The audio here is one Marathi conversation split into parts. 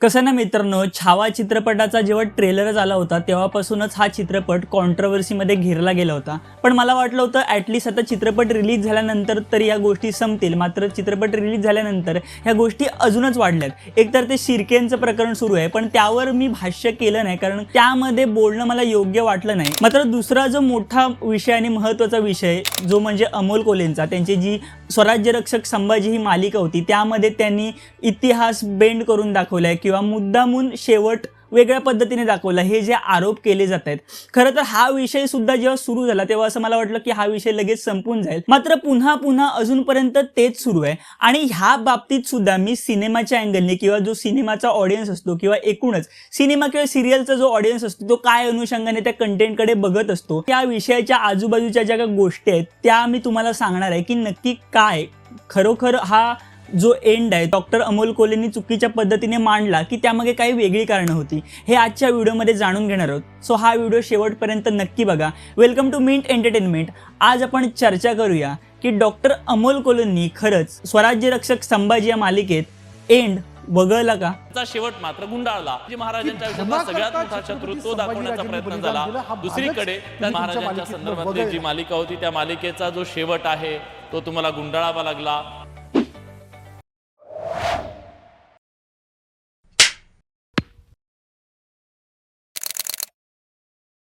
कसं ना मित्रांनो छावा चित्रपटाचा जेव्हा ट्रेलरच आला होता तेव्हापासूनच हा चित्रपट कॉन्ट्रवर्सीमध्ये घेरला गेला होता. पण मला वाटलं होतं ॲटलिस्ट आता चित्रपट रिलीज झाल्यानंतर तर या गोष्टी संपतील. मात्र चित्रपट रिलीज झाल्यानंतर ह्या गोष्टी अजूनच वाढल्यात. एकतर ते शिर्केंचं प्रकरण सुरू आहे पण त्यावर मी भाष्य केलं नाही कारण त्यामध्ये बोलणं मला योग्य वाटलं नाही. मात्र दुसरा जो मोठा विषय आणि महत्त्वाचा विषय जो म्हणजे अमोल कोलेंचा त्यांची जी स्वराज्य रक्षक संभाजी ही मालिका होती. त्यामध्ये त्यांनी इतिहास बेंड करून दाखवला आहे किंवा मुद्दामून शेवट वेगळ्या पद्धतीने दाखवला. हे जे आरोप केले जात आहेत खरं तर हा विषय सुद्धा जेव्हा सुरू झाला तेव्हा असं मला वाटलं की हा विषय लगेच संपून जाईल. मात्र पुन्हा पुन्हा अजूनपर्यंत तेच सुरू आहे. आणि ह्या बाबतीत सुद्धा मी सिनेमाच्या अँगलने किंवा जो सिनेमाचा ऑडियन्स असतो किंवा एकूणच सिनेमा किंवा सिरियलचा जो ऑडियन्स असतो तो काय अनुषंगाने त्या कंटेंटकडे बघत असतो त्या विषयाच्या आजूबाजूच्या ज्या काही गोष्टी आहेत त्या मी तुम्हाला सांगणार आहे की नक्की काय. खरोखर हा जो एंड आहे डॉक्टर अमोल कोलेंनी चुकीच्या पद्धतीने मांडला की त्यामागे काही वेगळी कारणं होती. हे आजच्या व्हिडिओमध्ये जाणून घेणार आहोत. सो हा व्हिडिओ शेवटपर्यंत नक्की बघा. वेलकम टू मिंट एंटरटेनमेंट आज आपण चर्चा करूया की डॉक्टर अमोल कोलेंनी खरंच स्वराज्य रक्षक संभाजी या मालिकेत एंड वगळला का? चा शेवट मात्र गुंडाळला. जी महाराजांच्या आयुष्यातला सगळ्यात मोठा शत्रू तो दाखवण्याचा प्रयत्न झाला. दुसरीकडे त्या महाराजांच्या संदर्भातली जी मालिका होती त्या मालिकेचा जो शेवट आहे तो तुम्हाला गुंडाळावा लागला.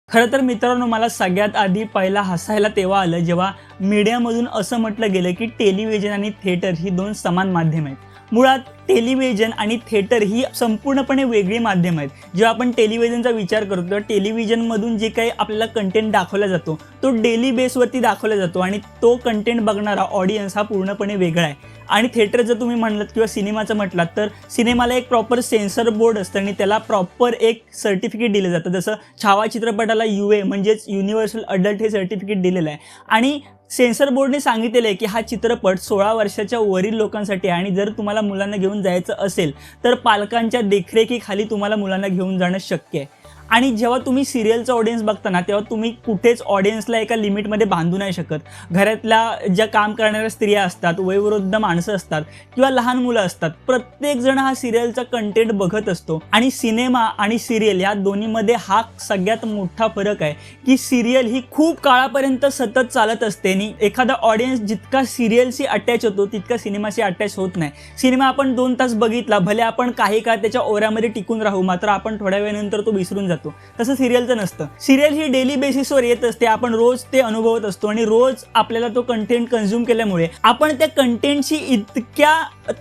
खरं तर मित्रांनो मला सगळ्यात आधी पहिला हसायला तेव्हा आलं जेव्हा मीडियामधून असं म्हटलं गेलं की टेलिव्हिजन आणि थिएटर ही दोन समान माध्यम आहेत. मुळात टेलिव्हिजन आणि थिएटर ही संपूर्णपणे वेगळी माध्यम आहेत. जेव्हा आपण टेलिव्हिजनचा विचार करतो तेव्हा टेलिव्हिजनमधून जे काही आपल्याला कंटेंट दाखवला जातो तो डेली बेसवरती दाखवला जातो आणि तो कंटेंट बघणारा ऑडियन्स हा पूर्णपणे वेगळा आहे. आणि थिएटर जर तुम्ही म्हणलात किंवा सिनेमाचं म्हटलात तर सिनेमाला एक प्रॉपर सेन्सर बोर्ड असतं आणि त्याला प्रॉपर एक सर्टिफिकेट दिलं जातं. जसं छावा चित्रपटाला यू ए म्हणजेच युनिव्हर्सल अडल्ट हे सर्टिफिकेट दिलेलं आहे. आणि सेन्सर बोर्डने सांगितलेलं आहे की हा चित्रपट सोळा वर्षाच्या वरील लोकांसाठी आहे आणि जर तुम्हाला मुलांना घेऊन जायचं असेल तर पालकांच्या देखरेखीखाली तुम्हाला मुलांना घेऊन जाणं शक्य आहे. आणि जेव्हा तुम्ही सिरियलचा ऑडियन्स बघता ना तेव्हा तुम्ही कुठेच ऑडियन्सला एका लिमिटमध्ये बांधू नाही शकत. घरातल्या ज्या काम करणाऱ्या स्त्रिया असतात वयोवृद्ध माणसं असतात किंवा लहान मुलं असतात प्रत्येकजण हा सिरियलचा कंटेंट बघत असतो. आणि सिनेमा आणि सिरियल या दोन्हीमध्ये हा सगळ्यात मोठा फरक आहे की सिरियल ही खूप काळापर्यंत सतत चालत असते आणि एखादा ऑडियन्स जितका सिरियलशी अटॅच होतो तितका सिनेमाशी अटॅच होत नाही. सिनेमा आपण दोन तास बघितला भले आपण काही काळ त्याच्या ओऱ्यामध्ये टिकून राहू मात्र आपण थोड्या वेळानंतर तो विसरून जातो. तसं सिरियलचं नसतं. सिरियल ही डेली बेसिसवर येत असते. आपण रोज ते अनुभवत असतो आणि रोज आपल्याला तो कंटेंट कन्झ्युम केल्यामुळे आपण त्या कंटेंटशी इतक्या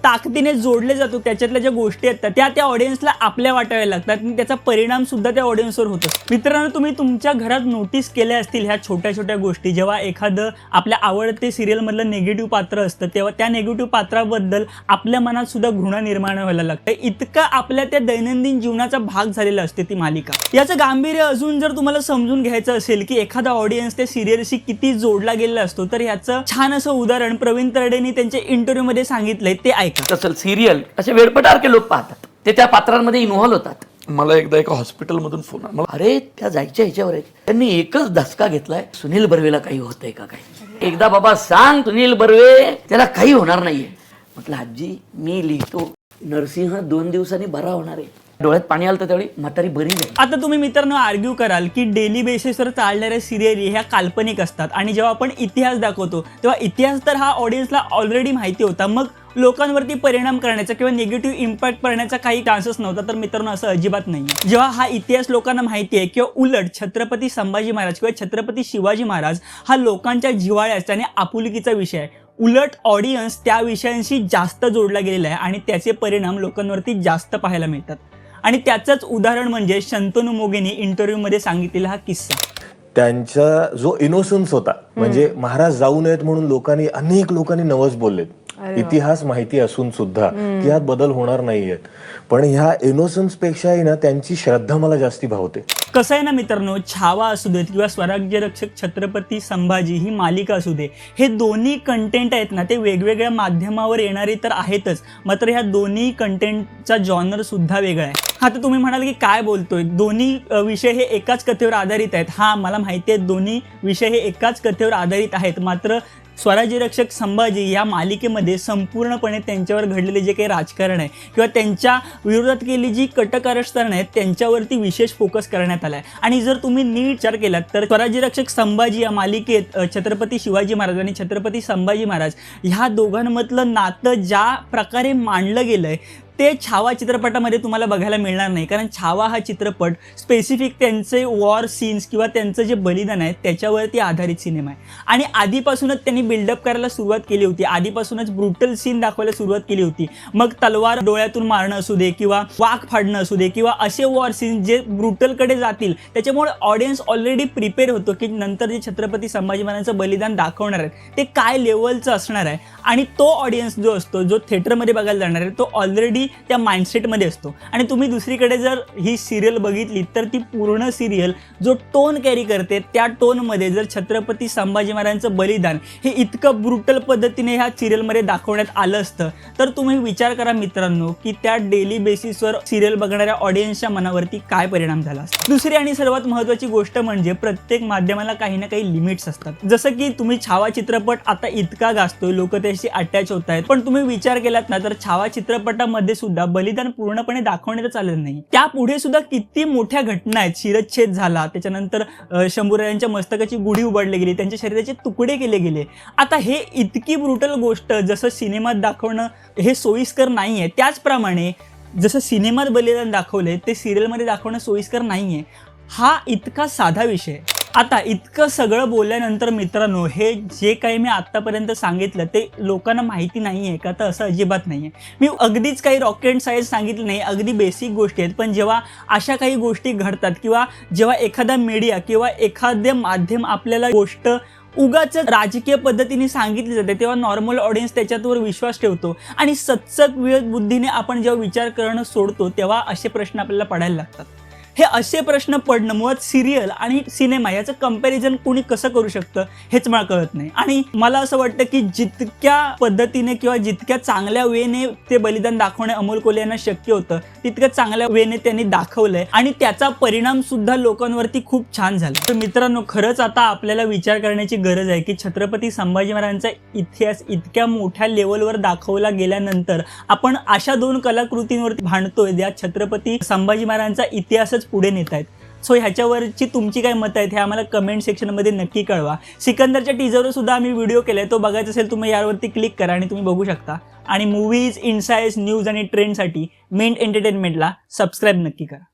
ताकदीने जोडले जातो. त्याच्यातल्या ज्या गोष्टी आहेत त्या त्या ऑडियन्सला आपल्या वाटाव्या लागतात आणि त्याचा परिणाम सुद्धा त्या ऑडियन्सवर होतो. मित्रांनो तुम्ही तुमच्या घरात नोटीस केल्या असतील ह्या छोट्या छोट्या गोष्टी. जेव्हा एखादं आपल्या आवडते सिरियलमधलं निगेटिव्ह पात्र असतं तेव्हा त्या निगेटिव्ह पात्राबद्दल आपल्या मनात सुद्धा घृणा निर्माण व्हायला लागतं. इतका आपल्या त्या दैनंदिन जीवनाचा भाग झालेला असते ती मालिका. याचं गांभीर्य अजून जर तुम्हाला समजून घ्यायचं असेल की एखादा ऑडियन्स त्या सिरियलशी किती जोडला गेलेला असतो तर याचं छान असं उदाहरण प्रवीण तरडेनी त्यांच्या इंटरव्ह्यूमध्ये सांगितलंय ते ऐका. असेल सिरियल असे वेडपटारखे लोक पाहतात. ते त्या पात्रांमध्ये इन्व्हॉल्व होतात. मला एकदा एका हॉस्पिटलमधून फोन आला. मला अरे त्या जायच्या ह्याच्यावर आहेत त्यांनी एकच धसका घेतलाय सुनील बर्वेला काही होतंय का काही? एकदा बाबा सांग सुनील बर्वे त्याला काही होणार नाहीये. म्हटलं आजी मी लिहितो नरसिंह दोन दिवसांनी बरा होणार आहे. डोळ्यात पाणी आलं तर त्यावेळी म्हातारी बरी जाईल आता तुम्ही मित्रांनो आर्ग्यू कराल की डेली बेसिसवर चालणाऱ्या सिरियली ह्या काल्पनिक असतात. आणि जेव्हा आपण इतिहास दाखवतो तेव्हा इतिहास तर हा ऑडियन्सला ऑलरेडी माहिती होता. मग लोकांवरती परिणाम करण्याचा किंवा निगेटिव्ह इम्पॅक्ट पडण्याचा काही चान्सेस नव्हता तर मित्रांनो असं अजिबात नाही जेव्हा हा इतिहास लोकांना माहिती आहे किंवा उलट छत्रपती संभाजी महाराज किंवा छत्रपती शिवाजी महाराज हा लोकांच्या जिव्हाळ्याचा आणि आपुलकीचा विषय आहे. उलट ऑडियन्स त्या विषयांशी जास्त जोडला गेलेला आहे आणि त्याचे परिणाम लोकांवरती जास्त पाहायला मिळतात. आणि त्याचंच उदाहरण म्हणजे शंतनू मोगेनी इंटरव्ह्यूमध्ये सांगितलेला हा किस्सा. त्यांचा जो इनोसन्स होता म्हणजे महाराज जाऊ नयेत म्हणून लोकांनी अनेक लोकांनी नवस बोललेत. इतिहास माहिती असून सुद्धा की यात बदल होणार नाहीयेत. पण ह्या इनोसन्स पेक्षाही ना त्यांची श्रद्धा मला जास्ती भावते. कसं आहे ना मित्रांनो छावा असू देत किंवा स्वराज्य रक्षक छत्रपती संभाजी ही मालिका असू दे हे दोन्ही कंटेंट आहेत ना ते वेगवेगळ्या माध्यमावर येणारे तर आहेतच. मात्र ह्या दोन्ही कंटेंटचा जॉनर सुद्धा वेगळा आहे. आता तुम्ही म्हणाल की काय बोलतोय? दोन्ही विषय हे एकाच कथेवर आधारित आहेत. हा मला माहिती आहे दोन्ही विषय हे एकाच कथेवर आधारित आहेत. मात्र स्वराज्य रक्षक संभाजी या मालिकेमध्ये संपूर्णपणे त्यांच्यावर घडलेले जे काही राजकारण आहे किंवा त्यांच्या विरोधात केली जी कटक आहेत त्यांच्यावरती विशेष फोकस करण्यात आला आहे आणि जर तुम्ही नीट विचार केलात तर स्वराज्य रक्षक संभाजी या मालिकेत छत्रपती शिवाजी महाराज आणि छत्रपती संभाजी महाराज ह्या दोघांमधलं नातं ज्या प्रकारे मांडलं गेलं आहे ते छावा चित्रपटामध्ये तुम्हाला बघायला मिळणार नाही. कारण छावा हा चित्रपट स्पेसिफिक त्यांचे वॉर सीन्स किंवा त्यांचं जे बलिदान आहे त्याच्यावरती आधारित सिनेमा आहे. आणि आधीपासूनच त्यांनी बिल्डअप करायला सुरुवात केली होती. आधीपासूनच ब्रुटल सीन दाखवायला सुरुवात केली होती. मग तलवार डोळ्यातून मारणं असू दे किंवा वाघ फाडणं असू दे किंवा असे वॉर सीन जे ब्रुटलकडे जातील त्याच्यामुळे ऑडियन्स ऑलरेडी प्रिपेअर होतो की नंतर जे छत्रपती संभाजी महाराजांचं बलिदान दाखवणार आहेत ते काय लेवलचं असणार आहे. आणि तो ऑडियन्स जो असतो जो थिएटरमध्ये बघायला जाणार आहे तो ऑलरेडी त्या माइंडसेटमध्ये असतो. आणि तुम्ही दुसरीकडे जर ही सिरियल बघितली तर ती पूर्ण सिरियल जो टोन कॅरी करते त्या टोनमध्ये जर छत्रपती संभाजी महाराजांचं बलिदान हे इतकं ब्रुटल पद्धतीने ह्या सिरियलमध्ये दाखवण्यात आलं असतं तर तुम्ही विचार करा मित्रांनो की त्या डेली बेसिसवर सिरियल बघणाऱ्या ऑडियन्सच्या मनावरती काय परिणाम झाला असतो. दुसरी आणि सर्वात महत्त्वाची गोष्ट म्हणजे प्रत्येक माध्यमाला काही ना काही लिमिट्स असतात. जसं की तुम्ही छावा चित्रपट आता इतका गाजतोय लोक त्याशी अटॅच होत आहेत पण तुम्ही विचार केलात ना तर छावा चित्रपटामध्ये सुद्धा बलिदान पूर्णपणे दाखवण्यातच चालत नाही. त्यापुढे सुद्धा किती मोठ्या घटना आहेत शिरच्छेद झाला. त्याच्यानंतर शंभूरायांच्या मस्तकाची गुढी उभारली गेली. त्यांच्या शरीराचे तुकडे केले गेले. आता हे इतकी ब्रुटल गोष्ट जसं सिनेमात दाखवणं हे सोयीस्कर नाही आहे त्याचप्रमाणे जसं सिनेमात बलिदान दाखवले ते सिरियलमध्ये दाखवणं सोयीस्कर नाही आहे हा इतका साधा विषय. आता इतकं सगळं बोलल्यानंतर मित्रांनो हे जे काही मी आत्तापर्यंत सांगितलं ते लोकांना माहिती नाही आहे का? तर असं अजिबात नाही आहे मी अगदीच काही रॉकेट सायन्स सांगितलं नाही अगदी बेसिक गोष्टी आहेत. पण जेव्हा अशा काही गोष्टी घडतात किंवा जेव्हा एखादा मीडिया किंवा एखादे माध्यम आपल्याला गोष्ट उगाच राजकीय पद्धतीने सांगितली जाते तेव्हा नॉर्मल ऑडियन्स त्याच्यावर विश्वास ठेवतो. आणि सत्सक विवेक बुद्धीने आपण जेव्हा विचार करणं सोडतो तेव्हा असे प्रश्न आपल्याला पडायला लागतात. हे असे प्रश्न पडणं मुळात सिरियल आणि सिनेमा याचं कंपॅरिझन कोणी कसं करू शकतं हेच मला कळत नाही. आणि मला असं वाटतं की जितक्या पद्धतीने किंवा जितक्या चांगल्या वेने ते बलिदान दाखवणे अमोल कोल्हे यांना शक्य होतं तितकं चांगल्या वेने त्यांनी दाखवलंय आणि त्याचा परिणाम सुद्धा लोकांवरती खूप छान झाला. तर मित्रांनो खरंच आता आपल्याला विचार करण्याची गरज आहे की छत्रपती संभाजी महाराजांचा इतिहास इतक्या मोठ्या लेवलवर दाखवला गेल्यानंतर आपण अशा दोन कलाकृतींवरती भांडतोय ज्या छत्रपती संभाजी महाराजांचा इतिहासच पुढे नेत आहेत सो ह्याच्यावरची तुमची काय मतं आहेत हे आम्हाला कमेंट सेक्शनमध्ये नक्की कळवा. सिकंदरच्या टीजरवर सुद्धा आम्ही व्हिडिओ केला आहे तो बघायचा असेल तुम्ही यावरती क्लिक करा आणि तुम्ही बघू शकता. आणि मूवीज इन्साइट्स न्यूज आणि ट्रेंडसाठी मेन एंटरटेनमेंटला सबस्क्राईब नक्की करा.